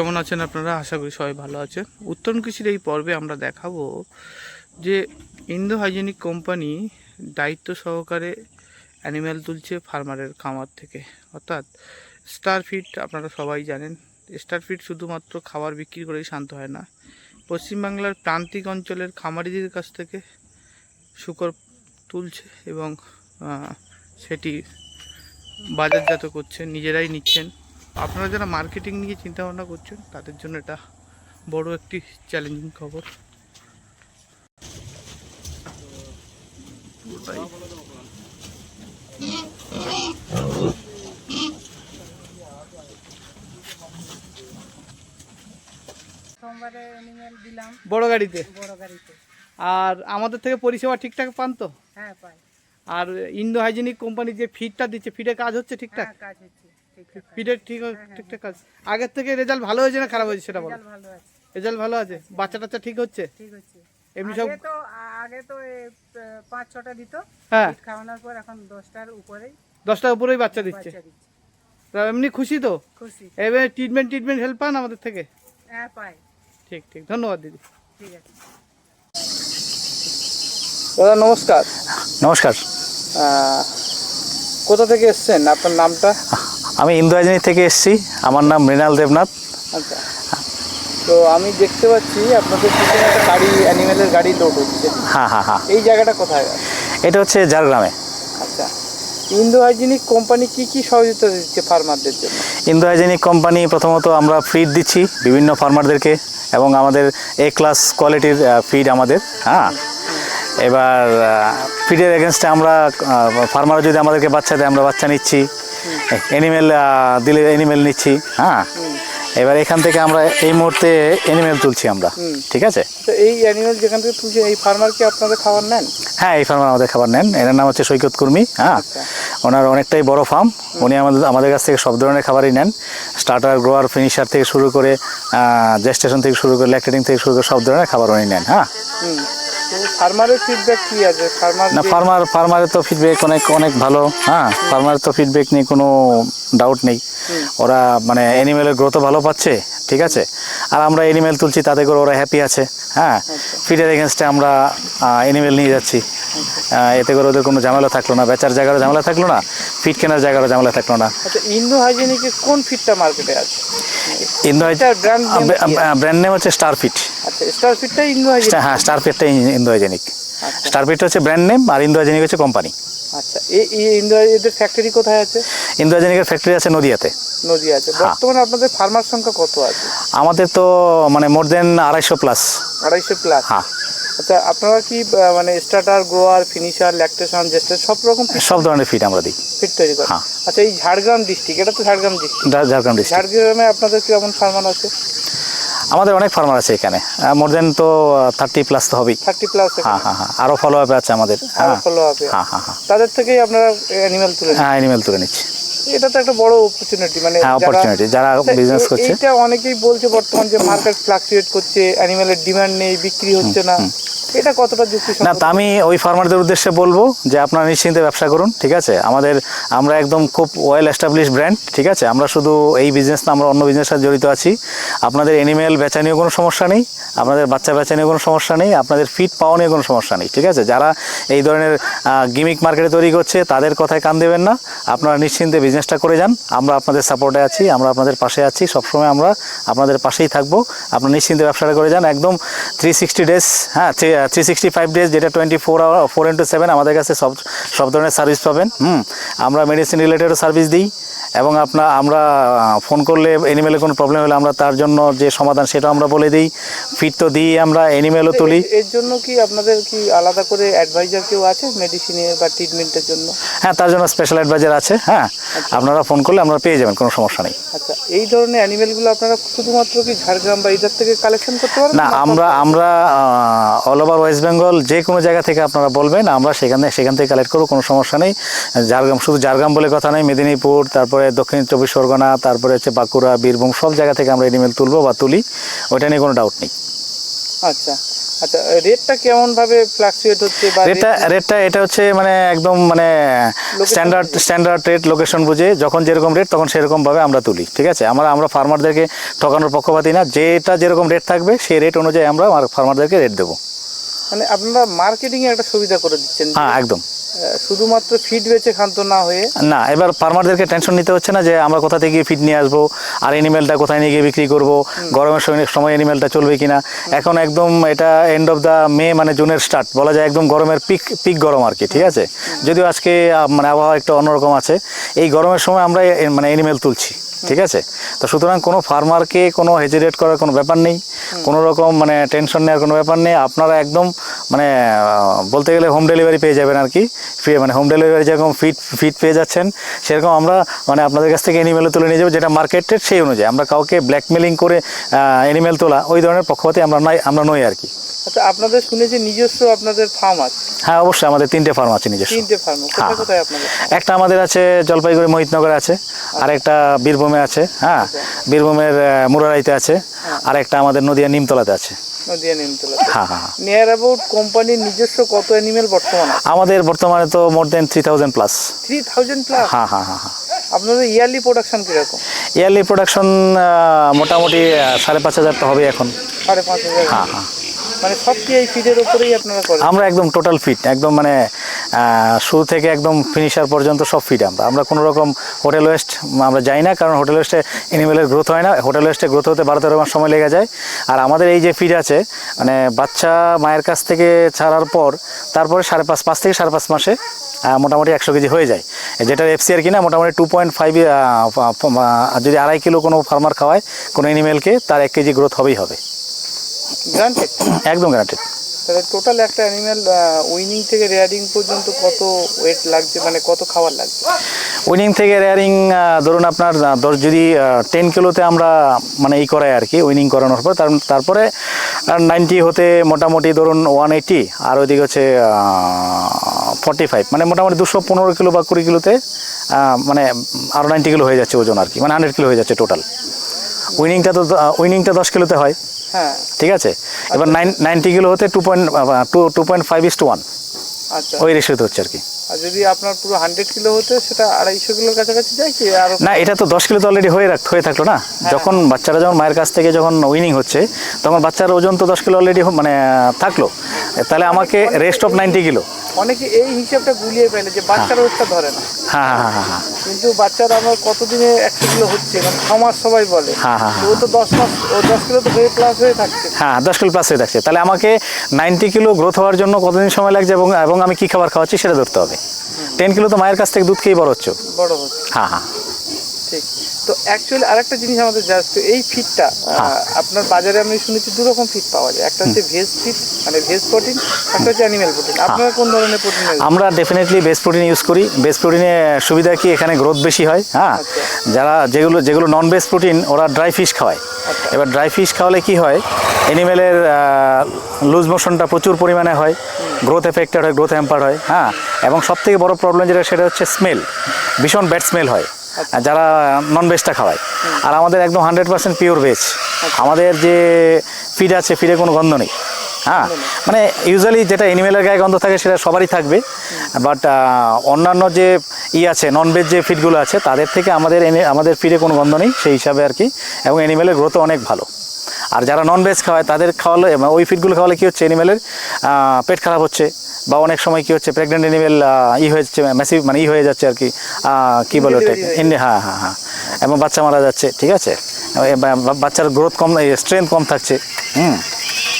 কেমন আছেন আপনারা? আশা করি সবাই ভালো আছেন। উত্তরণ কৃষির এই পর্বে আমরা দেখাবো যে ইন্দো হাইজেনিক কোম্পানি দায়িত্ব সহকারে অ্যানিম্যাল তুলছে ফার্মারের খামার থেকে। অর্থাৎ স্টার ফিড আপনারা সবাই জানেন স্টার ফিড শুধুমাত্র খাবার বিক্রি করেই শান্ত হয় না। পশ্চিমবাংলার প্রান্তিক অঞ্চলের খামারিদের কাছ থেকে শুকর তুলছে এবং সেটি বাজারজাত করছে, নিজেরাই নিচ্ছেন। আপনারা যারা মার্কেটিং নিয়ে চিন্তা ভাবনা করছেন তাদের জন্য এটা বড় একটি চ্যালেঞ্জিং খবর। পুরোটাই। বড় গাড়িতে? আর আমাদের থেকে পরিষেবা ঠিকঠাক পান তো? হ্যাঁ আর ইন্দো হাইজেনিক কোম্পানি যে ফিডটা দিচ্ছে ফিডের কাজ হচ্ছে ঠিকঠাক? হ্যাঁ কাজ হচ্ছে। ঠিকঠাক ঠিক ঠিকঠাক কাজ। আগের থেকে রেজাল্ট ভালো হয়েছে না খারাপ হয়েছে সেটা বলো? রেজাল্ট ভালো আছে। রেজাল্ট ভালো আছে? বাচ্চা টাচ্চা ঠিক হচ্ছে? ঠিক হচ্ছে। এমনি সব তো আগে তো পাঁচ ছটা দিত। হ্যাঁ। খাওয়ানোর পর এখন দশটার উপরেই দশটার উপরেই বাচ্চা দিচ্ছে। তা এমনি খুশি তো? খুশি। এবারে ট্রিটমেন্ট ট্রিটমেন্ট হেল্প পান আমাদের থেকে? হ্যাঁ পাই। ঠিক ঠিক। ধন্যবাদ দিদি। ঠিক আছে। দাদা নমস্কার। নমস্কার। কোথা থেকে এসছেন? আপনার নামটা? আমি ইন্দু রাজনীতি থেকে এসেছি। আমার নাম মৃণাল দেবনাথ। আচ্ছা। তো আমি দেখতে পাচ্ছি আপনাদের পিছনে একটা গাড়ি অ্যানিমেলের গাড়ি লোড হচ্ছে। হ্যাঁ হ্যাঁ হ্যাঁ। এই জায়গাটা কোথায়? এটা হচ্ছে ঝাড়গ্রামে। আচ্ছা। ইন্দো হাইজিনিক কোম্পানি কি কি সহযোগিতা দিচ্ছে ফার্মারদের জন্য? ইন্দু হাইজেনিক কোম্পানি প্রথমত আমরা ফিড দিচ্ছি বিভিন্ন ফার্মারদেরকে এবং আমাদের এ ক্লাস কোয়ালিটির ফিড আমাদের হ্যাঁ? এবার ফিডের এগেনস্টে আমরা ফার্মার যদি আমাদেরকে বাচ্চা দেয় আমরা বাচ্চা নিচ্ছি। অ্যানিমেল দিলে অ্যানিমেল নিচ্ছি হ্যাঁ? এবার এখান থেকে আমরা এই মুহূর্তে অ্যানিমেল তুলছি আমরা ঠিক আছে? তো এই অ্যানিমেল যেখান থেকে তুলছে এই ফার্মার কি আপনাদের খাবার নেন? হ্যাঁ এই ফার্মার আমাদের খাবার নেন। এনার নাম হচ্ছে সৈকত কর্মী হ্যাঁ? আচ্ছা। ওনার অনেকটাই বড় ফার্ম উনি আমাদের আমাদের কাছ থেকে সব ধরনের খাবারই নেন। স্টার্টার গ্রোয়ার ফিনিশার থেকে শুরু করে জেস্টেশন থেকে শুরু করে ল্যাকটেটিং থেকে শুরু করে সব ধরনের খাবার উনি নেন হ্যাঁ? ফার্মারের ফিডব্যাক কি আছে? ফার্মার না ফার্মার ফার্মারের তো ফিডব্যাক অনেক অনেক ভালো হ্যাঁ? ফার্মারের তো ফিডব্যাক নিয়ে কোনো ডাউট নেই। ওরা মানে অ্যানিমেলের গ্রোথও ভালো পাচ্ছে ঠিক আছে? আর আমরা অ্যানিমেল তুলছি তাতে করে ওরা হ্যাপি আছে হ্যাঁ? ফিডের এগেনস্টে আমরা অ্যানিমেল নিয়ে যাচ্ছি। এতে করে ওদের কোনো ঝামেলা থাকল না। বেচার জায়গারও ঝামেলা থাকল না ফিড কেনার জায়গারও ঝামেলা থাকল না। আচ্ছা ইন্দো হাইজেনিকের কোন ফিডটা মার্কেটে আছে? ইন্দো এটার brand name কি? আছে? ব্র্যান্ড নেম হচ্ছে স্টার ফিট আচ্ছা স্টার ফিডটা ইন্দো হাইজেনিক হ্যাঁ স্টার ফিটটা ইন্দো হাইজেনিক আচ্ছা স্টার ফিট হচ্ছে ব্র্যান্ড নেম আর ইন্দো হাইজেনিক হচ্ছে কোম্পানি আচ্ছা এই ফ্যাক্টরি কোথায় আছে? ইন্দোয়াজেনিকের ফ্যাক্টরি আছে নদিয়াতে। হ্যাঁ। বর্তমানে আপনাদের ফার্মার সংখ্যা কত আছে? আমাদের তো মানে মোর দেন আড়াইশো প্লাস আড়াইশো প্লাস হ্যাঁ। আচ্ছা আপনারা কি মানে স্টার্টার গ্রোয়ার ফিনিশার ল্যাকটেশন জেস্টার সব রকম সব ধরনের ফিট আমরা দিই। ফিড তৈরি হ্যাঁ। আচ্ছা এই ঝাড়গ্রাম ডিস্ট্রিক্ট এটা তো ঝাড়গ্রাম ডিস্ট্রিক্ট ঝাড়গ্রাম ডিস্ট্রিক্ট ঝাড়গ্রামে আপনাদের কেমন ফার্মার আছে? আমাদের অনেক ফার্মার আছে এখানে। মোর দেন তো থার্টি প্লাস তো হবেই। থার্টি প্লাস হ্যাঁ হ্যাঁ হ্যাঁ। আরও ফলো আপ আছে আমাদের। হ্যাঁ। ফলো হ্যাঁ হ্যাঁ হ্যাঁ। তাদের থেকেই আপনারা অ্যানিমেল তুলে হ্যাঁ অ্যানিমেল তুলে নিচ্ছি। এটা তো একটা বড় অপরচুনিটি মানে হ্যাঁ অপরচুনিটি যারা বিজনেস করছে। এটা অনেকেই বলছে বর্তমান যে মার্কেট ফ্লাকচুয়েট করছে অ্যানিমেলের ডিমান্ড নেই বিক্রি হচ্ছে না। এটা কতটা যুক্তি না, তা আমি ওই ফার্মারদের উদ্দেশ্যে বলব যে আপনারা নিশ্চিন্তে ব্যবসা করুন, ঠিক আছে? আমাদের, আমরা একদম খুব ওয়েল এস্টাবলিশ ব্র্যান্ড ঠিক আছে? আমরা শুধু এই বিজনেস না, আমরা অন্য বিজনেসের সাথে জড়িত আছি। আপনাদের এনিমেল বেচা নিয়ে কোনো সমস্যা নেই, আপনাদের বাচ্চা বেচা নিয়ে কোনো সমস্যা নেই, আপনাদের ফিট পাওয়া নিয়ে কোনো সমস্যা নেই, ঠিক আছে? যারা এই ধরনের গিমিক মার্কেটে তৈরি করছে, তাদের কথায় কান দেবেন না। আপনারা নিশ্চিন্তে বিজনেসটা করে যান। আমরা আপনাদের সাপোর্টে আছি, আমরা আপনাদের পাশে আছি। সবসময় আমরা আপনাদের পাশেই থাকব। আপনারা নিশ্চিন্তে ব্যবসাটা করে যান। একদম থ্রি সিক্সটি ডেজ হ্যাঁ থ্রি সিক্সটি ফাইভ ডেজ যেটা twenty four hour four into seven আমাদের কাছে সব সব ধরনের সার্ভিস পাবেন। হুম, আমরা মেডিসিন রিলেটেডও সার্ভিস দিই। এবং আপনার আমরা ফোন করলে এনিমেলের কোনো প্রবলেম হলে আমরা তার জন্য যে সমাধান সেটা আমরা বলে দিই। ফিট তো দিই আমরা এনিমেলও তুলি। এর- জন্য কি আপনাদের কি আলাদা করে অ্যাডভাইজার কেউ আছে মেডিসিনে বা ট্রিটমেন্টের জন্য? হ্যাঁ তার জন্য স্পেশাল অ্যাডভাইজার আছে হ্যাঁ। আপনারা ফোন করলে আপনারা পেয়ে যাবেন কোনো সমস্যা নেই। আচ্ছা এই ধরনের অ্যানিমেলগুলো আপনারা শুধুমাত্র কি ঝাড়গ্রাম বা ইধার থেকে কালেকশন করতে পারেন না আমরা আমরা অল ওভার ওয়েস্ট বেঙ্গল যে কোনো জায়গা থেকে আপনারা বলবেন আমরা সেখানে সেখান থেকে কালেক্ট করব কোনো সমস্যা নেই। ঝাড়গ্রাম শুধু ঝাড়গ্রাম বলে কথা নেই মেদিনীপুর তারপরে দক্ষিণ চব্বিশ পরগনা তারপরে হচ্ছে বাঁকুড়া বীরভূম সব জায়গা থেকে আমরা এনিমেল তুলবো বা তুলি। ওইটা নিয়ে কোনো ডাউট নেই। আচ্ছা। আচ্ছা রেটটা কেমন ভাবে ফ্লাকচুয়েট হচ্ছে রেটটা রেটটা এটা হচ্ছে মানে একদম মানে স্ট্যান্ডার্ড স্ট্যান্ডার্ড রেট লোকেশন বুঝে যখন যেরকম রেট তখন সেরকম ভাবে আমরা তুলি ঠিক আছে? আমরা আমরা ফার্মারদেরকে ঠকানোর পক্ষপাতি না যেটা যেরকম রেট থাকবে সেই রেট অনুযায়ী আমরা ফার্মারদেরকে রেট দেবো। মানে আপনারা মার্কেটিং এ একটা সুবিধা করে দিচ্ছেন। হ্যাঁ একদম। শুধুমাত্র ফিড বেচে ক্ষান্ত না হয়ে না এবার ফার্মারদেরকে টেনশন নিতে হচ্ছে না যে আমরা কোথা থেকে গিয়ে ফিড নিয়ে আসব আর এনিমেলটা কোথায় নিয়ে গিয়ে বিক্রি করব গরমের সময় সময় এনিমেলটা চলবে কিনা। এখন একদম এটা এন্ড অফ দ্য মে মানে জুনের স্টার্ট বলা যায় একদম গরমের পিক পিক গরম আর কি ঠিক আছে? যদিও আজকে মানে আবহাওয়া একটু অন্যরকম আছে। এই গরমের সময় আমরা মানে এনিমেল তুলছি ঠিক আছে? তো সুতরাং কোনো ফার্মারকে কোনো হেজিটেট করার কোনো ব্যাপার নেই। কোনো রকম মানে টেনশন নেওয়ার কোনো ব্যাপার নেই। আপনারা একদম মানে বলতে গেলে হোম ডেলিভারি পেয়ে যাবেন আর কি। ফ্রি মানে হোম ডেলিভারি যেরকম ফিট ফিট পেয়ে যাচ্ছেন, সেরকম আমরা মানে আপনাদের কাছ থেকে এনিমেলও তুলে নিয়ে যাব, যেটা মার্কেটের সেই অনুযায়ী। আমরা কাউকে ব্ল্যাকমেলিং করে এনিমেল তোলা, ওই ধরনের পক্ষপাতে আমরা নাই, আমরা নই আর কি। আচ্ছা আপনাদের শুনেছি নিজস্ব আপনাদের ফার্ম আছে। হ্যাঁ অবশ্যই আমাদের তিনটে ফার্ম আছে নিজস্ব। তিনটে ফার্ম কোথায় হ্যাঁ। কোথায় আপনাদের? একটা আমাদের আছে জলপাইগুড়ি মোহিতনগরে আছে আর একটা বীরভূমে আছে হ্যাঁ বীরভূমের মুরারাইতে আছে আর একটা আমাদের নদিয়া নিমতলাতে আছে। নদিয়া নিমতলা হ্যাঁ হ্যাঁ হ্যাঁ। নিয়ার অ্যাবাউট কোম্পানির নিজস্ব কত অ্যানিমেল বর্তমান আমাদের বর্তমানে তো more than three thousand plus three thousand plus হ্যাঁ হ্যাঁ হ্যাঁ হ্যাঁ। আপনাদের ইয়ারলি প্রোডাকশন কীরকম? ইয়ারলি প্রোডাকশন মোটামুটি সাড়ে পাঁচ হাজার তো হবে এখন। সাড়ে পাঁচ হাজার। হ্যাঁ হ্যাঁ। মানে এই উপরেই আপনারা করেন? আমরা একদম টোটাল ফিট একদম মানে শুরু থেকে একদম ফিনিশার পর্যন্ত সব ফিট আমরা। আমরা কোনো রকম হোটেল ওয়েস্ট আমরা যাই না, কারণ হোটেল ওয়েস্টে এনিমেলের গ্রোথ হয় না। হোটেল ওয়েস্টে গ্রোথ হতে বারো তেরো মাস সময় লেগে যায়। আর আমাদের এই যে ফিড আছে মানে বাচ্চা মায়ের কাছ থেকে ছাড়ার পর, তারপরে সাড়ে পাঁচ পাঁচ থেকে সাড়ে পাঁচ মাসে মোটামুটি একশো কেজি হয়ে যায়। যেটা এফসিআর কিনা মোটামুটি টু পয়েন্ট ফাইভ যদি আড়াই কিলো কোনো ফার্মার খাওয়ায়, কোনো এনিমেলকে তার এক কেজি গ্রোথ হবেই হবে। গ্রান্টেড একদম গ্যারান্টেড তাহলে টোটাল একটা অ্যানিমেল উইনিং থেকে রেয়ারিং পর্যন্ত কত ওয়েট লাগছে? মানে কত খাবার লাগছে? উইনিং থেকে রেয়ারিং ধরুন আপনার দশ যদি টেন কিলোতে আমরা মানে ই করাই আর কি উইনিং করানোর পর তার- তারপরে নাইনটি হতে মোটামুটি ধরুন ওয়ান এইটি আর ওইদিকে হচ্ছে ফর্টি ফাইভ মানে মোটামুটি দুশো পনেরো কিলো বা কুড়ি কিলোতে মানে আরও নাইনটি কিলো হয়ে যাচ্ছে ওজন আর কি মানে হান্ড্রেড কিলো হয়ে যাচ্ছে টোটাল উইনিংটা তো উইনিংটা দশ কিলোতে হয়। হ্যাঁ। ঠিক আছে? এবার নাইন নাইনটি কিলো হতে two point two to point five is to one আচ্ছা। ওই রেশিওতে হচ্ছে আর কি। আর যদি আপনার পুরো হান্ড্রেড কিলো হতে সেটা আড়াইশো কিলোর কাছাকাছি যায় কি? আরও না এটা তো দশ কিলো তো অলরেডি হয়ে রাখ হয়ে থাকল না। যখন বাচ্চারা যখন মায়ের কাছ থেকে যখন উইনিং হচ্ছে তখন বাচ্চার ওজন তো দশ কিলো অলরেডি মানে থাকল। তাহলে আমাকে রেস্ট অফ নাইনটি কিলো। অনেকে এই হিসাবটা গুলিয়ে ফেলে যে বাচ্চারা ওয়েটটা ধরে না। হ্যাঁ হ্যাঁ হ্যাঁ হ্যাঁ কিন্তু বাচ্চারা আমার কতদিনে একশো কিলো হচ্ছে? মানে ছ মাস সবাই বলে। হ্যাঁ, হ্যাঁ, ও তো দশ মাস ও দশ কিলো তো হয়ে প্লাস হয়ে থাকছে। হ্যাঁ দশ কিলো প্লাস হয়ে থাকছে। তাহলে আমাকে নাইনটি কিলো গ্রোথ হওয়ার জন্য কতদিন সময় লাগছে এবং এবং আমি কী খাবার খাওয়াচ্ছি সেটা ধরতে হবে। টেন কিলো তো মায়ের কাছ থেকে দুধ খেয়েই বড় হচ্ছে। বড় হচ্ছে। হ্যাঁ হ্যাঁ। ঠিক। তো অ্যাকচুয়ালি আরেকটা জিনিস আমাদের জাস্ট এই ফিডটা হ্যাঁ। আপনার বাজারে আমি শুনেছি দু রকম ফিড পাওয়া যায়। একটা হচ্ছে ভেজ ফিড মানে ভেজ প্রোটিন একটা হচ্ছে অ্যানিমেল প্রোটিন। আপনারা কোন ধরনের প্রোটিন আমরা ডেফিনেটলি বেস্ট প্রোটিন ইউজ করি। বেস্ট প্রোটিনে সুবিধা কি? এখানে গ্রোথ বেশি হয় হ্যাঁ। আচ্ছা। যারা যেগুলো যেগুলো নন বেস্ট প্রোটিন ওরা ড্রাই ফিশ খাওয়ায়। আচ্ছা। এবার ড্রাই ফিশ খাওয়ালে কি হয়? এনিমেলের লুজ মোশনটা প্রচুর পরিমাণে হয়। গ্রোথ এফেক্টেড হয় গ্রোথ হ্যাম্পার হয় হ্যাঁ। এবং সব থেকে বড় প্রবলেম যেটা সেটা হচ্ছে স্মেল ভীষণ ব্যাড স্মেল হয়। যারা নন ভেজটা খাওয়ায় আর আমাদের একদম হান্ড্রেড পার্সেন্ট পিওর ভেজ আমাদের যে ফিড আছে ফিডে কোনো গন্ধ নেই। হ্যাঁ? মানে ইউজুয়ালি যেটা এনিমেলের গায়ে গন্ধ থাকে সেটা সবারই থাকবে। বাট অন্যান্য যে ই আছে নন ভেজ যে ফিডগুলো আছে তাদের থেকে আমাদের এনে আমাদের ফিডে কোনো গন্ধ নেই। সেই হিসাবে আর কি। এবং এনিমেলের গ্রোথও অনেক ভালো। আর যারা নন ভেজ খাওয়ায় তাদের খাওয়ালে ওই ফিডগুলো খাওয়ালে কী হচ্ছে এনিমেলের পেট খারাপ হচ্ছে বা অনেক সময় কী হচ্ছে প্রেগনেন্ট এনিমেল ই হয়ে যাচ্ছে ম্যাসিভ মানে ই হয়ে যাচ্ছে আর কি কি বলে ওটা হ্যাঁ হ্যাঁ হ্যাঁ এবং বাচ্চা মারা যাচ্ছে ঠিক আছে? বাচ্চার গ্রোথ কম স্ট্রেংথ কম থাকছে হুম।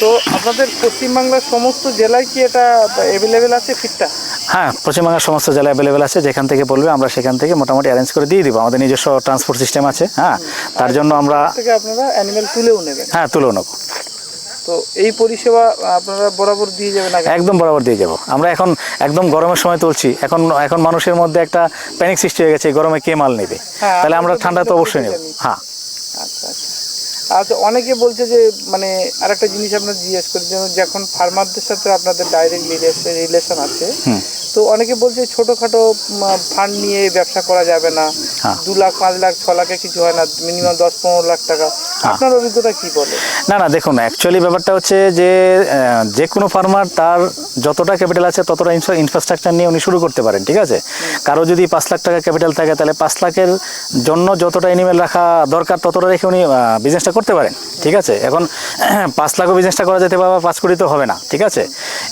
তো আপনাদের পশ্চিমবাংলার সমস্ত জেলায় কি এটা অ্যাভেলেবেল আছে ফিডটা হ্যাঁ পশ্চিমবঙ্গের সমস্ত জেলা অ্যাভেলেবেল আছে যেখান থেকে বলবে আমরা সেখান থেকে মোটামুটি অ্যারেঞ্জ করে দিয়ে দিব। আমাদের নিজস্ব ট্রান্সপোর্ট সিস্টেম আছে হ্যাঁ? তার জন্য আমরা আপনারা অ্যানিমেল তুলেও নেবেন। হ্যাঁ তুলে নেব। তো এই পরিষেবা আপনারা বরাবর দিয়ে যাবেন একদম বরাবর দিয়ে যাব। আমরা এখন একদম গরমের সময় তুলছি। এখন এখন মানুষের মধ্যে একটা প্যানিক সৃষ্টি হয়ে গেছে গরমে কে মাল নেবে? হ্যাঁ, তাহলে আমরা ঠান্ডা তো অবশ্যই নেব। হ্যাঁ। আচ্ছা আচ্ছা। আচ্ছা অনেকে বলছে যে মানে আর একটা জিনিস আপনার জিজ্ঞেস করি যেমন যখন ফার্মারদের সাথে আপনাদের ডাইরেক্ট রিলেশন আছে তো অনেকে বলছে ছোটোখাটো ফান্ড নিয়ে ব্যবসা করা যাবে না। হ্যাঁ। দু লাখ পাঁচ লাখ ছ লাখে কিছু হয় না মিনিমাম দশ পনেরো লাখ টাকা। আপনার অভিজ্ঞতা কি বলে? না না দেখুন অ্যাকচুয়ালি ব্যাপারটা হচ্ছে যে যে কোনো ফার্মার তার যতটা ক্যাপিটাল আছে ততটা ইনফ্রাস্ট্রাকচার নিয়ে উনি শুরু করতে পারেন ঠিক আছে? কারও যদি পাঁচ লাখ টাকা ক্যাপিটাল থাকে তাহলে পাঁচ লাখের জন্য যতটা এনিমেল রাখা দরকার ততটা রেখে উনি বিজনেসটা করতে পারেন ঠিক আছে? এখন পাঁচ লাখও বিজনেসটা করা যেতে পারে পাঁচ কোটি তো হবে না ঠিক আছে?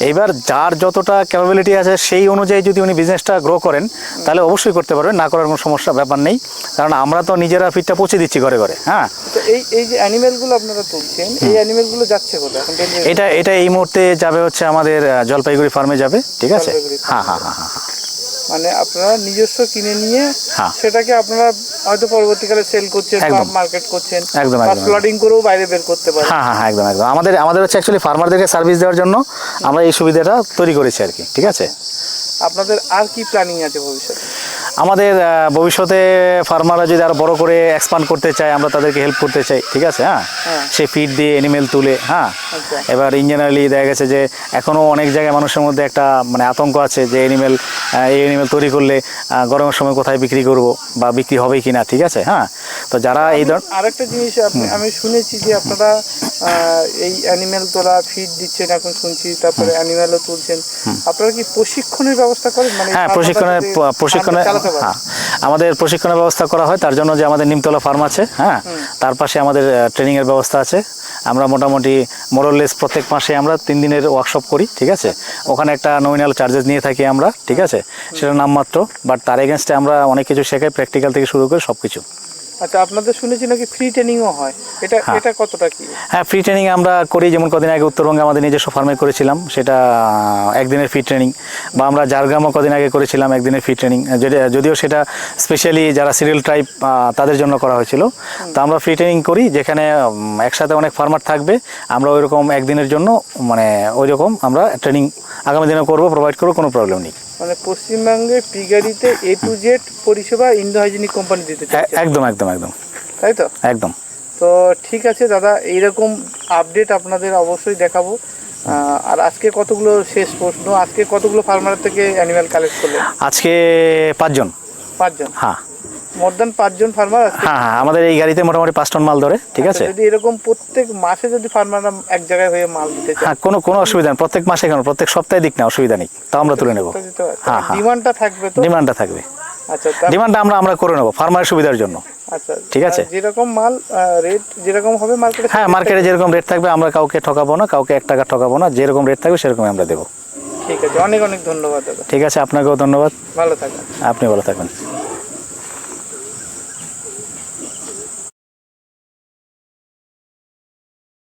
এইবার যার যতটা ক্যাপাবিলিটি আছে সেই অনুযায়ী যদি উনি বিজনেসটা গ্রো করেন তাহলে অবশ্যই করতে পারবেন না করার কোনো সমস্যা ব্যাপার নেই। কারণ আমরা তো নিজেরা ফিটটা পৌঁছে দিচ্ছি ঘরে ঘরে হ্যাঁ? এই এই যে অ্যানিমেলগুলো আপনারা তুলছেন এই অ্যানিমেলগুলো যাচ্ছে কোথায়? এখন? এটা এটা এই মুহূর্তে যাবে হচ্ছে আমাদের জলপাইগুড়ি ফার্মে যাবে ঠিক আছে? হ্যাঁ হ্যাঁ হ্যাঁ হ্যাঁ মানে আপনারা নিজস্ব কিনে নিয়ে হ্যাঁ। সেটাকে আপনারা হয়তো পরবর্তীকালে সেল করছেন বা। মার্কেট করছেন একদম, একদম। প্লটিং করেও বাইরে বের করতে পারেন। হ্যাঁ হ্যাঁ হ্যাঁ একদম একদম। আমাদের আমাদের হচ্ছে অ্যাকচুয়ালি ফার্মারদেরকে সার্ভিস দেওয়ার জন্য আমরা এই সুবিধাটা তৈরি করেছি আর কি ঠিক আছে? আপনাদের আর কি প্ল্যানিং আছে ভবিষ্যতে? আমাদের ভবিষ্যতে ফার্মাররা যদি আরও বড় করে এক্সপান্ড করতে চায় আমরা তাদেরকে হেল্প করতে চাই ঠিক আছে? হ্যাঁ? হ্যাঁ। সে ফিড দিয়ে এনিমেল তুলে হ্যাঁ। এবার ইন জেনারেলি দেখা গেছে যে এখনও অনেক জায়গায় মানুষের মধ্যে একটা মানে আতঙ্ক আছে যে এনিমেল এই এনিমেল তৈরি করলে গরমের সময় কোথায় বিক্রি করব বা বিক্রি হবে কি না ঠিক আছে? হ্যাঁ? তো যারা এই ধর আরেকটা জিনিস আমি শুনেছি যে আপনারা এই অ্যানিমেল তোলা ফিড দিচ্ছেন এখন শুনছি তারপরে অ্যানিমেলও তুলছেন। আপনারা কি প্রশিক্ষণের ব্যবস্থা করেন? মানে হ্যাঁ প্রশিক্ষণের প্রশিক্ষণের? হ্যাঁ আমাদের প্রশিক্ষণের ব্যবস্থা করা হয় তার জন্য যে আমাদের নিমতলা ফার্ম আছে হ্যাঁ তার পাশে আমাদের ট্রেনিংয়ের ব্যবস্থা আছে। আমরা মোটামুটি মোরলেস প্রত্যেক মাসে আমরা তিন দিনের ওয়ার্কশপ করি ঠিক আছে? ওখানে একটা নমিনাল চার্জেস নিয়ে থাকি আমরা ঠিক আছে? সেটা নামমাত্র বাট তার এগেনস্টে আমরা অনেক কিছু শেখাই প্র্যাকটিক্যাল থেকে শুরু করে সব কিছু আচ্ছা আপনাদের শুনেছি নাকি ফ্রি ট্রেনিংও হয়? এটা হ্যাঁ। এটা কতটা কি? হ্যাঁ ফ্রি ট্রেনিং আমরা করি যেমন কদিন আগে উত্তরবঙ্গে আমাদের নিজস্ব ফার্মে করেছিলাম সেটা একদিনের ফ্রি ট্রেনিং বা আমরা ঝাড়গ্রামও কদিন আগে করেছিলাম একদিনের ফ্রি ট্রেনিং যদিও সেটা স্পেশালি যারা সিরিয়াল ট্রাইব তাদের জন্য করা হয়েছিল। তো আমরা ফ্রি ট্রেনিং করি যেখানে একসাথে অনেক ফার্মার থাকবে আমরা ওই রকম একদিনের জন্য মানে ওই রকম আমরা ট্রেনিং আগামী দিনে করব প্রোভাইড করব কোনো প্রবলেম নেই। মানে পশ্চিমবঙ্গে পিগারিতে এ টু জেড পরিষেবা ইন্দো হাইজেনিক কোম্পানি দিতে একদম একদম একদম। তাই তো? একদম। তো ঠিক আছে দাদা এইরকম আপডেট আপনাদের অবশ্যই দেখাবো। আর আজকে কতগুলো শেষ প্রশ্ন? আজকে কতগুলো ফার্মার থেকে অ্যানিমাল কালেক্ট করলেন? আজকে পাঁচজন। পাঁচজন? হ্যাঁ। মোর দেন পাঁচজন ফার্মার হ্যাঁ হ্যাঁ আমাদের এই গাড়িতে মোটামুটি পাঁচ টন মাল ধরে ঠিক আছে? আচ্ছা, যদি এরকম প্রত্যেক মাসে যদি ফার্মাররা এক জায়গায় হয়ে মাল দিতে চায়? হ্যাঁ কোনো কোনো অসুবিধা নেই প্রত্যেক মাসে কেন প্রত্যেক সপ্তাহে দিক না অসুবিধা নেই তাও আমরা তুলে নেব। হ্যাঁ, হ্যাঁ। ডিমান্ডটা থাকবে তো? ডিমান্ডটা থাকবে। আচ্ছা ডিমান্ডটা আমরা আমরা করে নেব ফার্মারের সুবিধার জন্য। আচ্ছা ঠিক আছে। যেরকম মাল রেট যেরকম হবে মার্কেটে হ্যাঁ মার্কেটে যেরকম রেট থাকবে আমরা কাউকে ঠকাবো না কাউকে এক টাকা ঠকাবো না যেরকম রেট থাকবে সেরকমই আমরা দেবো। ঠিক আছে অনেক অনেক ধন্যবাদ দাদা। ঠিক আছে আপনাকেও ধন্যবাদ। ভালো থাকবেন। আপনি ভালো থাকবেন।